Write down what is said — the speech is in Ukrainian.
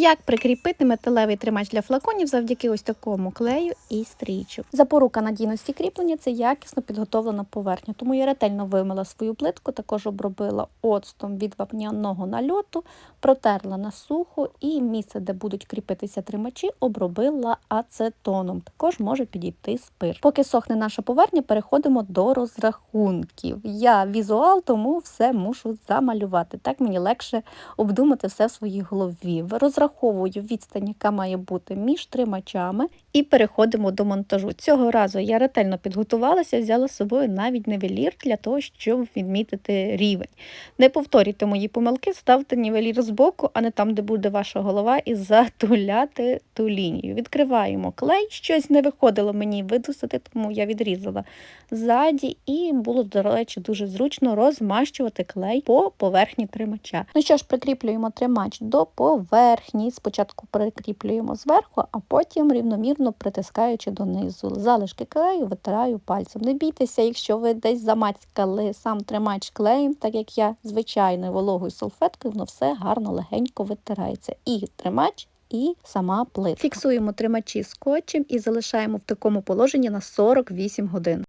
Як прикріпити металевий тримач для флаконів завдяки ось такому клею і стрічок. Запорука надійності кріплення це якісно підготовлена поверхня. Тому я ретельно вимила свою плитку, також обробила оцтом від вапняного нальоту, протерла на сухо і місце, де будуть кріпитися тримачі, обробила ацетоном. Також може підійти спирт. Поки сохне наша поверхня, переходимо до розрахунків. Я візуал, тому все мушу замалювати. Так мені легше обдумати все в своїй голові. Розраховую відстань, яка має бути між тримачами, і переходимо до монтажу. Цього разу я ретельно підготувалася, взяла з собою навіть нівелір для того, щоб відмітити рівень. Не повторюйте мої помилки, ставте нівелір збоку, а не там, де буде ваша голова, і затуляти ту лінію. Відкриваємо клей. Щось не виходило мені видусити, тому я відрізала ззаді, і було, до речі, дуже зручно розмащувати клей по поверхні тримача. Ну що ж, прикріплюємо тримач до поверхні. Спочатку прикріплюємо зверху, а потім рівномірно притискаючи донизу. Залишки клею витираю пальцем. Не бійтеся, якщо ви десь замацькали сам тримач клеєм, так як я звичайною вологою салфеткою, воно все гарно легенько витирається. І тримач. І сама плитка. Фіксуємо тримачі скотчем і залишаємо в такому положенні на 48 годин.